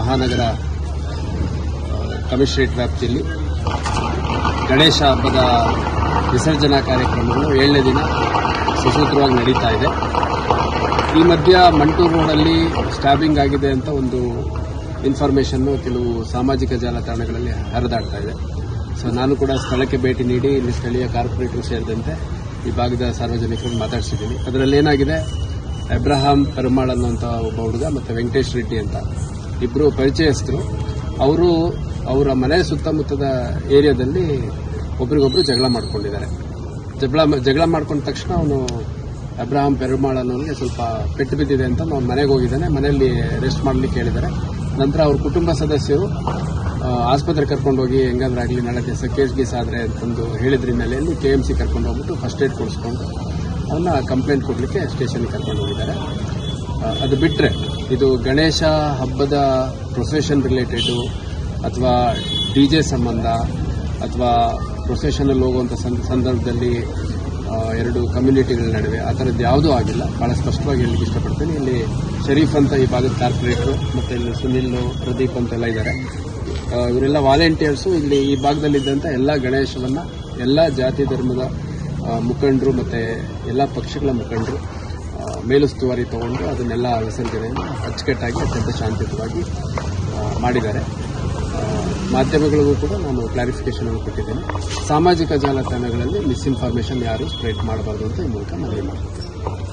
ಮಹಾನಗರ ಕಮಿಷನರೇಟ್ ವ್ಯಾಪ್ತಿಯಲ್ಲಿ ಗಣೇಶ ಹಬ್ಬದ ವಿಸರ್ಜನಾ ಕಾರ್ಯಕ್ರಮಗಳು ಏಳನೇ ದಿನ ಸುಸೂತ್ರವಾಗಿ ನಡೀತಾ ಇದೆ. ಈ ಮಧ್ಯ ಮಂಟೂರು ರೋಡಲ್ಲಿ ಸ್ಟ್ಯಾಬಿಂಗ್ ಆಗಿದೆ ಅಂತ ಒಂದು ಇನ್ಫಾರ್ಮೇಷನ್ನು ಕೆಲವು ಸಾಮಾಜಿಕ ಜಾಲತಾಣಗಳಲ್ಲಿ ಹರಿದಾಡ್ತಾ ಇದೆ. ಸೊ ನಾನು ಕೂಡ ಸ್ಥಳಕ್ಕೆ ಭೇಟಿ ನೀಡಿ ಇಲ್ಲಿ ಸ್ಥಳೀಯ ಕಾರ್ಪೊರೇಟರ್ ಸೇರಿದಂತೆ ಈ ಭಾಗದ ಸಾರ್ವಜನಿಕರು ಮಾತಾಡಿಸಿದ್ದೀನಿ. ಅದರಲ್ಲಿ ಏನಾಗಿದೆ? ಅಬ್ರಹಾಂ ಪೆರುಮಾಳ್ ಅನ್ನುವಂಥ ಒಬ್ಬ ಹುಡುಗ ಮತ್ತು ವೆಂಕಟೇಶ್ ರೆಡ್ಡಿ ಅಂತ ಇಬ್ಬರು ಪರಿಚಯಸ್ಥರು. ಅವರು ಅವರ ಮನೆ ಸುತ್ತಮುತ್ತದ ಏರಿಯಾದಲ್ಲಿ ಒಬ್ರಿಗೊಬ್ರು ಜಗಳ ಮಾಡ್ಕೊಂಡಿದ್ದಾರೆ. ಜಗಳ ಜಗಳ ಮಾಡ್ಕೊಂಡ ತಕ್ಷಣ ಅವನು ಅಬ್ರಾಹಂ ಪೆರುಮಾಳ್ ಅನ್ನೋನಿಗೆ ಸ್ವಲ್ಪ ಪೆಟ್ಟು ಬಿದ್ದಿದೆ ಅಂತ ಅವ್ನು ಮನೆಗೆ ಹೋಗಿದ್ದಾನೆ. ಮನೆಯಲ್ಲಿ ರೆಸ್ಟ್ ಮಾಡಲಿಕ್ಕೆ ಹೇಳಿದ್ದಾರೆ. ನಂತರ ಅವ್ರ ಕುಟುಂಬ ಸದಸ್ಯರು ಆಸ್ಪತ್ರೆ ಆಸ್ಪತ್ರೆಗೆ ಕರ್ಕೊಂಡು ಹೋಗಿ ಹೆಂಗಾದ್ರೂ ಆಗಲಿ ನಾಳೆ ದಿವಸ ಕೇಸ್ ಗೀಸ್ ಆದರೆ ಅಂತಂದು ಹೇಳಿದ್ರ ಹಿನ್ನೆಲೆಯಲ್ಲಿ ಕೆ ಎಂ ಸಿ ಕರ್ಕೊಂಡು ಹೋಗ್ಬಿಟ್ಟು ಫಸ್ಟ್ ಏಡ್ ಕೊಡಿಸ್ಕೊಂಡು ಅವನ್ನ ಕಂಪ್ಲೇಂಟ್ ಕೊಡಲಿಕ್ಕೆ ಸ್ಟೇಷನ್ಗೆ ಕರ್ಕೊಂಡು ಹೋಗಿದ್ದಾರೆ. ಅದು ಬಿಟ್ಟರೆ ಇದು ಗಣೇಶ ಹಬ್ಬದ ಪ್ರೊಸೆಷನ್ ರಿಲೇಟೆಡು ಅಥವಾ ಡಿ ಜೆ ಸಂಬಂಧ ಅಥವಾ ಪ್ರೊಸೆಷನಲ್ಲಿ ಹೋಗುವಂಥ ಸಂದ- ಸಂದರ್ಭದಲ್ಲಿ ಎರಡು ಕಮ್ಯುನಿಟಿಗಳ ನಡುವೆ ಆ ಥರದ್ದು ಯಾವುದೂ ಆಗಿಲ್ಲ. ಭಾಳ ಸ್ಪಷ್ಟವಾಗಿ ಹೇಳಲಿಕ್ಕೆ ಇಷ್ಟಪಡ್ತೀನಿ. ಇಲ್ಲಿ ಶರೀಫ್ ಅಂತ ಈ ಭಾಗದ ಕಾರ್ಪೊರೇಟ್ರು ಮತ್ತು ಇಲ್ಲಿ ಸುನಿಲ್, ಪ್ರದೀಪ್ ಅಂತೆಲ್ಲ ಇದ್ದಾರೆ ಇವರೆಲ್ಲ ವಾಲಂಟಿಯರ್ಸು ಇಲ್ಲಿ ಈ ಭಾಗದಲ್ಲಿದ್ದಂಥ ಎಲ್ಲ ಗಣೇಶವನ್ನು, ಎಲ್ಲ ಜಾತಿ ಧರ್ಮದ ಮುಖಂಡರು ಮತ್ತು ಎಲ್ಲ ಪಕ್ಷಗಳ ಮುಖಂಡರು ಮೇಲುಸ್ತುವಾರಿ ತಗೊಂಡು ಅದನ್ನೆಲ್ಲ ವಿಸರ್ಜನೆಯನ್ನು ಅಚ್ಚುಕಟ್ಟಾಗಿ ಅತ್ಯಂತ ಶಾಂತಿಯುತವಾಗಿ ಮಾಡಿದ್ದಾರೆ. ಮಾಧ್ಯಮಗಳಿಗೂ ಕೂಡ ನಾನು ಕ್ಲಾರಿಫಿಕೇಶನ್ ಅನ್ನು ಕೊಟ್ಟಿದ್ದೇನೆ. ಸಾಮಾಜಿಕ ಜಾಲತಾಣಗಳಲ್ಲಿ ಮಿಸ್ಇನ್ಫಾರ್ಮೇಷನ್ ಯಾರು ಸ್ಪ್ರೆಡ್ ಮಾಡಬಾರ್ದು ಅಂತ ಈ ಮೂಲಕ ಮನವಿ ಮಾಡ್ತೀನಿ.